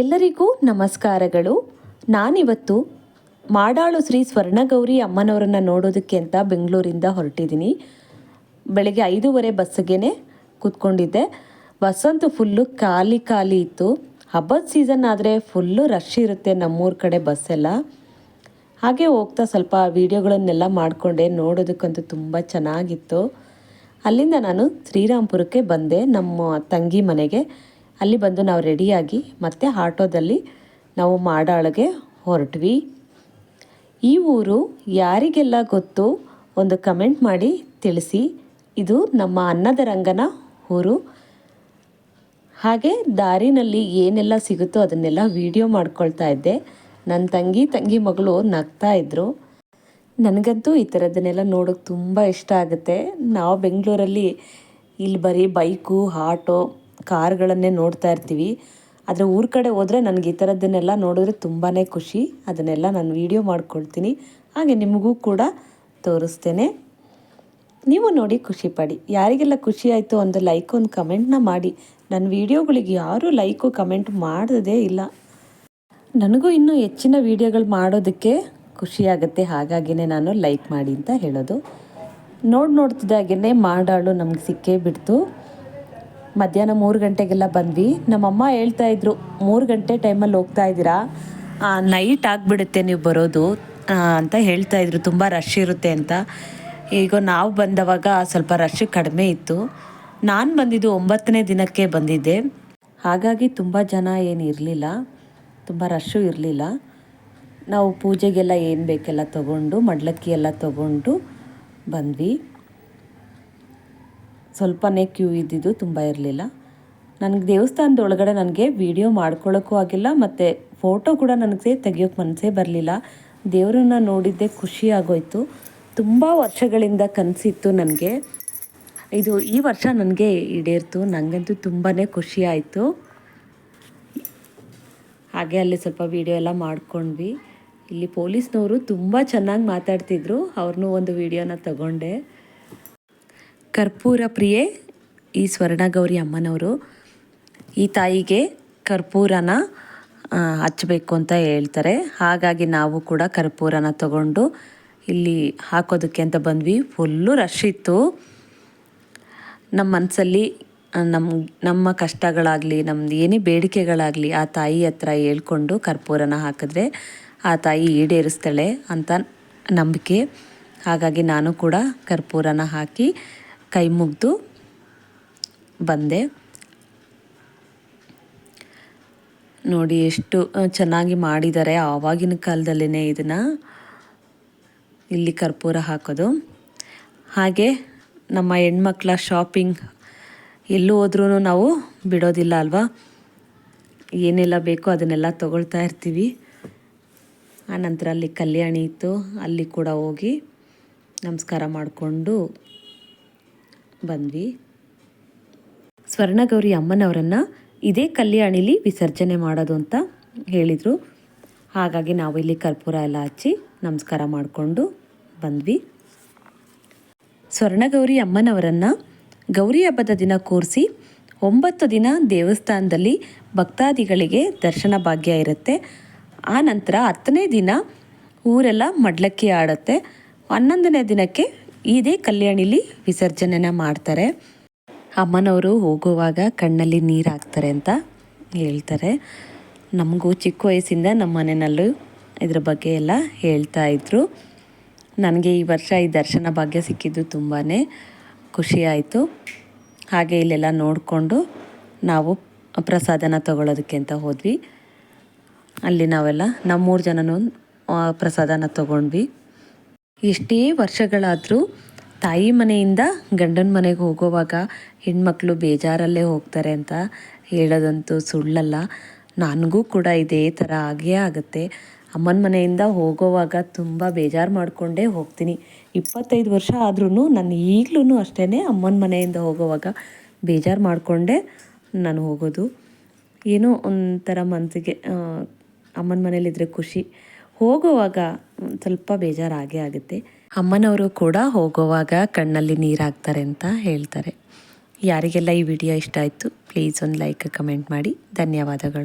ಎಲ್ಲರಿಗೂ ನಮಸ್ಕಾರಗಳು. ನಾನಿವತ್ತು ಮಾಡಾಳು ಶ್ರೀ ಸ್ವರ್ಣಗೌರಿ ಅಮ್ಮನವರನ್ನು ನೋಡೋದಕ್ಕೆ ಅಂತ ಬೆಂಗಳೂರಿಂದ ಹೊರಟಿದ್ದೀನಿ. ಬೆಳಗ್ಗೆ ಐದೂವರೆ ಬಸ್ಸಿಗೆ ಕೂತ್ಕೊಂಡಿದ್ದೆ. ಬಸ್ಸಂತೂ ಫುಲ್ಲು ಖಾಲಿ ಖಾಲಿ ಇತ್ತು. ಹಬ್ಬದ ಸೀಸನ್ ಆದರೆ ಫುಲ್ಲು ರಶ್ ಇರುತ್ತೆ ನಮ್ಮೂರ ಕಡೆ ಬಸ್ಸೆಲ್ಲ. ಹಾಗೆ ಹೋಗ್ತಾ ಸ್ವಲ್ಪ ವೀಡಿಯೋಗಳನ್ನೆಲ್ಲ ಮಾಡಿಕೊಂಡೆ, ನೋಡೋದಕ್ಕಂತೂ ತುಂಬ ಚೆನ್ನಾಗಿತ್ತು. ಅಲ್ಲಿಂದ ನಾನು ಶ್ರೀರಾಮ್ಪುರಕ್ಕೆ ಬಂದೆ ನಮ್ಮ ತಂಗಿ ಮನೆಗೆ. ಅಲ್ಲಿ ಬಂದು ನಾವು ರೆಡಿಯಾಗಿ ಮತ್ತೆ ಆಟೋದಲ್ಲಿ ನಾವು ಮಾಡಾಳಿಗೆ ಹೊರಟ್ವಿ. ಈ ಊರು ಯಾರಿಗೆಲ್ಲ ಗೊತ್ತು ಒಂದು ಕಮೆಂಟ್ ಮಾಡಿ ತಿಳಿಸಿ. ಇದು ನಮ್ಮ ಅನ್ನದ ರಂಗನ ಊರು. ಹಾಗೆ ದಾರಿನಲ್ಲಿ ಏನೆಲ್ಲ ಸಿಗುತ್ತೋ ಅದನ್ನೆಲ್ಲ ವಿಡಿಯೋ ಮಾಡ್ಕೊಳ್ತಾ ಇದ್ದೆ. ನನ್ನ ತಂಗಿ ತಂಗಿ ಮಗಳು ನಗ್ತಾ ಇದ್ದರು ನನಗಂತೂ ಈ ಥರದನ್ನೆಲ್ಲ ನೋಡೋಕ್ಕೆ ತುಂಬ ಇಷ್ಟ ಆಗುತ್ತೆ. ನಾವು ಬೆಂಗಳೂರಲ್ಲಿ ಇಲ್ಲಿ ಬರೀ ಬೈಕು, ಆಟೋ ಕಾರ್ಗಳನ್ನೇ ನೋಡ್ತಾ ಇರ್ತೀವಿ. ಆದರೆ ಊರ ಕಡೆ ಹೋದರೆ ನನಗೆ ಈ ಥರದ್ದನ್ನೆಲ್ಲ ನೋಡಿದ್ರೆ ತುಂಬಾ ಖುಷಿ. ಅದನ್ನೆಲ್ಲ ನಾನು ವೀಡಿಯೋ ಮಾಡ್ಕೊಳ್ತೀನಿ. ಹಾಗೆ ನಿಮಗೂ ಕೂಡ ತೋರಿಸ್ತೇನೆ. ನೀವು ನೋಡಿ ಖುಷಿ ಪಡಿ. ಯಾರಿಗೆಲ್ಲ ಖುಷಿ ಆಯಿತು ಒಂದು ಲೈಕ್ ಒಂದು ಕಮೆಂಟ್ನ ಮಾಡಿ. ನನ್ನ ವೀಡಿಯೋಗಳಿಗೆ ಯಾರೂ ಲೈಕು ಕಮೆಂಟ್ ಮಾಡೋದೇ ಇಲ್ಲ. ನನಗೂ ಇನ್ನೂ ಹೆಚ್ಚಿನ ವೀಡಿಯೋಗಳು ಮಾಡೋದಕ್ಕೆ ಖುಷಿಯಾಗುತ್ತೆ ಹಾಗಾಗಿನೇ ನಾನು ಲೈಕ್ ಮಾಡಿ ಅಂತ ಹೇಳೋದು. ನೋಡಿ ನೋಡ್ತಿದ್ದಾಗೇ ಮಾಡಾಳು ನಮ್ಗೆ ಸಿಕ್ಕೇ ಬಿಡ್ತು. ಮಧ್ಯಾಹ್ನ ಮೂರು ಗಂಟೆಗೆಲ್ಲ ಬಂದ್ವಿ. ನಮ್ಮಮ್ಮ ಹೇಳ್ತಾ ಇದ್ರು, ಮೂರು ಗಂಟೆ ಟೈಮಲ್ಲಿ ಹೋಗ್ತಾ ಇದ್ದೀರಾ? ನೈಟ್ ಆಗಿಬಿಡುತ್ತೆ ನೀವು ಬರೋದು. ಅಂತ ಹೇಳ್ತಾ ಇದ್ರು, ತುಂಬ ರಶ್ ಇರುತ್ತೆ ಅಂತ. ಈಗ, ನಾವು ಬಂದವಾಗ ಸ್ವಲ್ಪ ರಶ್ ಕಡಿಮೆ ಇತ್ತು. ನಾನು ಬಂದಿದ್ದು ಒಂಬತ್ತನೇ ದಿನಕ್ಕೆ ಬಂದಿದ್ದೆ. ಹಾಗಾಗಿ ತುಂಬ ಜನ ಏನು ಇರಲಿಲ್ಲ. ತುಂಬ ರಶ್ಶು ಇರಲಿಲ್ಲ. ನಾವು ಪೂಜೆಗೆಲ್ಲ ಏನು ಬೇಕೆಲ್ಲ ತೊಗೊಂಡು, ಮಡ್ಲಕ್ಕಿ ಎಲ್ಲ ತಗೊಂಡು ಬಂದ್ವಿ. ಸ್ವಲ್ಪನೇ ಕ್ಯೂ ಇದ್ದಿದ್ದು ತುಂಬ ಇರಲಿಲ್ಲ. ನನಗೆ ದೇವಸ್ಥಾನದ ಒಳಗಡೆ ನನಗೆ ವಿಡಿಯೋ ಮಾಡ್ಕೊಳ್ಳೋಕ್ಕೂ ಆಗಿಲ್ಲ, ಮತ್ತು ಫೋಟೋ ಕೂಡ ನನಗೆ ತೆಗಿಯೋಕ್ಕೆ ಮನಸ್ಸೇ ಬರಲಿಲ್ಲ. ದೇವರನ್ನ ನೋಡಿದ್ದೆ ಖುಷಿ ಆಗೋಯ್ತು. ತುಂಬ ವರ್ಷಗಳಿಂದ ಕನಸಿತ್ತು ನನಗೆ. ಇದು ಈ ವರ್ಷ ನನಗೆ ಈಡೇರ್ತು ನನಗಂತೂ ತುಂಬಾ ಖುಷಿ ಆಯಿತು. ಹಾಗೆ ಅಲ್ಲಿ ಸ್ವಲ್ಪ ವಿಡಿಯೋ ಎಲ್ಲ ಮಾಡ್ಕೊಂಡ್ವಿ. ಇಲ್ಲಿ ಪೊಲೀಸ್ನವರು ತುಂಬ ಚೆನ್ನಾಗಿ ಮಾತಾಡ್ತಿದ್ರು ಅವ್ರನ್ನೂ ಒಂದು ವಿಡಿಯೋನ ತಗೊಂಡೆ. ಕರ್ಪೂರ ಪ್ರಿಯೆ ಈ ಸ್ವರ್ಣಗೌರಿ ಅಮ್ಮನವರು. ಈ ತಾಯಿಗೆ ಕರ್ಪೂರನ ಹಚ್ಚಬೇಕು ಅಂತ ಹೇಳ್ತಾರೆ. ಹಾಗಾಗಿ ನಾವು ಕೂಡ ಕರ್ಪೂರನ ತಗೊಂಡು ಇಲ್ಲಿ ಹಾಕೋದಕ್ಕೆ ಅಂತ ಬಂದ್ವಿ. ಫುಲ್ಲು ರಶ್ ಇತ್ತು. ನಮ್ಮ ಮನಸ್ಸಲ್ಲಿ ನಮ್ಮ ನಮ್ಮ ಕಷ್ಟಗಳಾಗಲಿ ನಮ್ಮದು ಏನೇ ಬೇಡಿಕೆಗಳಾಗಲಿ ಆ ತಾಯಿ ಹತ್ರ ಹೇಳ್ಕೊಂಡು ಕರ್ಪೂರನ ಹಾಕಿದ್ರೆ ಆ ತಾಯಿ ಈಡೇರಿಸ್ತಾಳೆ ಅಂತ ನಂಬಿಕೆ. ಹಾಗಾಗಿ ನಾನು ಕೂಡ ಕರ್ಪೂರನ ಹಾಕಿ ಕೈ ಮುಗಿದು ಬಂದೆ. ನೋಡಿ ಎಷ್ಟು ಚೆನ್ನಾಗಿ ಮಾಡಿದ್ದಾರೆ ಆವಾಗಿನ ಕಾಲದಲ್ಲೇ ಇದನ್ನು. ಇಲ್ಲಿ ಕರ್ಪೂರ ಹಾಕೋದು. ಹಾಗೆ ನಮ್ಮ ಹೆಣ್ಮಕ್ಳ ಶಾಪಿಂಗ್ ಎಲ್ಲೂ ಹೋದ್ರೂ ನಾವು ಬಿಡೋದಿಲ್ಲ ಅಲ್ವಾ? ಏನೆಲ್ಲ ಬೇಕೋ ಅದನ್ನೆಲ್ಲ ತೊಗೊಳ್ತಾ ಇರ್ತೀವಿ. ಆನಂತರ ಅಲ್ಲಿ ಕಲ್ಯಾಣಿ ಇತ್ತು, ಅಲ್ಲಿ ಕೂಡ ಹೋಗಿ ನಮಸ್ಕಾರ ಮಾಡಿಕೊಂಡು ಬಂದ್ವಿ. ಸ್ವರ್ಣಗೌರಿ ಅಮ್ಮನವರನ್ನು ಇದೇ ಕಲ್ಯಾಣಿಲಿ ವಿಸರ್ಜನೆ ಮಾಡೋದು ಅಂತ ಹೇಳಿದರು. ಹಾಗಾಗಿ ನಾವು ಇಲ್ಲಿ ಕರ್ಪೂರ ಎಲ್ಲ ಹಚ್ಚಿ ನಮಸ್ಕಾರ ಮಾಡಿಕೊಂಡು ಬಂದ್ವಿ. ಸ್ವರ್ಣಗೌರಿ ಅಮ್ಮನವರನ್ನು ಗೌರಿ ಹಬ್ಬದ ದಿನ ಕೂರಿಸಿ ಒಂಬತ್ತು ದಿನ ದೇವಸ್ಥಾನದಲ್ಲಿ ಭಕ್ತಾದಿಗಳಿಗೆ ದರ್ಶನ ಭಾಗ್ಯ ಇರುತ್ತೆ. ಆ ನಂತರ ಹತ್ತನೇ ದಿನ ಊರೆಲ್ಲ ಮಡ್ಲಕ್ಕಿ ಆಡುತ್ತೆ. ಹನ್ನೊಂದನೇ ದಿನಕ್ಕೆ ಇದೇ ಕಲ್ಯಾಣಿಲಿ ವಿಸರ್ಜನೆನ ಮಾಡ್ತಾರೆ. ಅಮ್ಮನವರು ಹೋಗುವಾಗ ಕಣ್ಣಲ್ಲಿ ನೀರು ಹಾಕ್ತಾರೆ ಅಂತ ಹೇಳ್ತಾರೆ. ನಮಗೂ ಚಿಕ್ಕ ವಯಸ್ಸಿಂದ ನಮ್ಮ ಮನೆಯಲ್ಲೂ ಇದ್ರ ಬಗ್ಗೆ ಎಲ್ಲ ಹೇಳ್ತಾ ಇದ್ರು. ನನಗೆ ಈ ವರ್ಷ ಈ ದರ್ಶನ ಭಾಗ್ಯ ಸಿಕ್ಕಿದ್ದು ತುಂಬಾ ಖುಷಿ ಆಯಿತು. ಹಾಗೆ ಇಲ್ಲೆಲ್ಲ ನೋಡಿಕೊಂಡು ನಾವು ಪ್ರಸಾದನ ತಗೊಳ್ಳೋದಕ್ಕೆ ಅಂತ ಹೋದ್ವಿ. ಅಲ್ಲಿ ನಾವೆಲ್ಲ ನಮ್ಮೂರು ಜನನೂ ಪ್ರಸಾದನ ತಗೊಂಡ್ವಿ. ಎಷ್ಟೇ ವರ್ಷಗಳಾದರೂ ತಾಯಿ ಮನೆಯಿಂದ ಗಂಡನ ಮನೆಗೆ ಹೋಗೋವಾಗ ಹೆಣ್ಮಕ್ಳು ಬೇಜಾರಲ್ಲೇ ಹೋಗ್ತಾರೆ ಅಂತ ಹೇಳೋದಂತೂ ಸುಳ್ಳಲ್ಲ. ನನಗೂ ಕೂಡ ಇದೇ ಥರ ಆಗೇ ಆಗುತ್ತೆ. ಅಮ್ಮನ ಮನೆಯಿಂದ ಹೋಗೋವಾಗ ತುಂಬ ಬೇಜಾರು ಮಾಡಿಕೊಂಡೇ ಹೋಗ್ತೀನಿ. ಇಪ್ಪತ್ತೈದು ವರ್ಷ ಆದ್ರೂ ನಾನು ಈಗಲೂ ಅಷ್ಟೇ ಅಮ್ಮನ ಮನೆಯಿಂದ ಹೋಗೋವಾಗ ಬೇಜಾರು ಮಾಡಿಕೊಂಡೇ ನಾನು ಹೋಗೋದು. ಏನೋ ಒಂಥರ ಮನಸ್ಸಿಗೆ ಅಮ್ಮನ ಮನೇಲಿದ್ದರೆ ಖುಷಿ. ಹೋಗುವಾಗ ಸ್ವಲ್ಪ ಬೇಜಾರಾಗೇ ಆಗುತ್ತೆ. ಅಮ್ಮನವರು ಕೂಡ ಹೋಗುವಾಗ ಕಣ್ಣಲ್ಲಿ ನೀರು ಹಾಕ್ತಾರೆ ಅಂತ ಹೇಳ್ತಾರೆ. ಯಾರಿಗೆಲ್ಲ ಈ ವಿಡಿಯೋ ಇಷ್ಟ ಆಯಿತು ಪ್ಲೀಸ್ ಒಂದು ಲೈಕ್ ಕಮೆಂಟ್ ಮಾಡಿ. ಧನ್ಯವಾದಗಳು.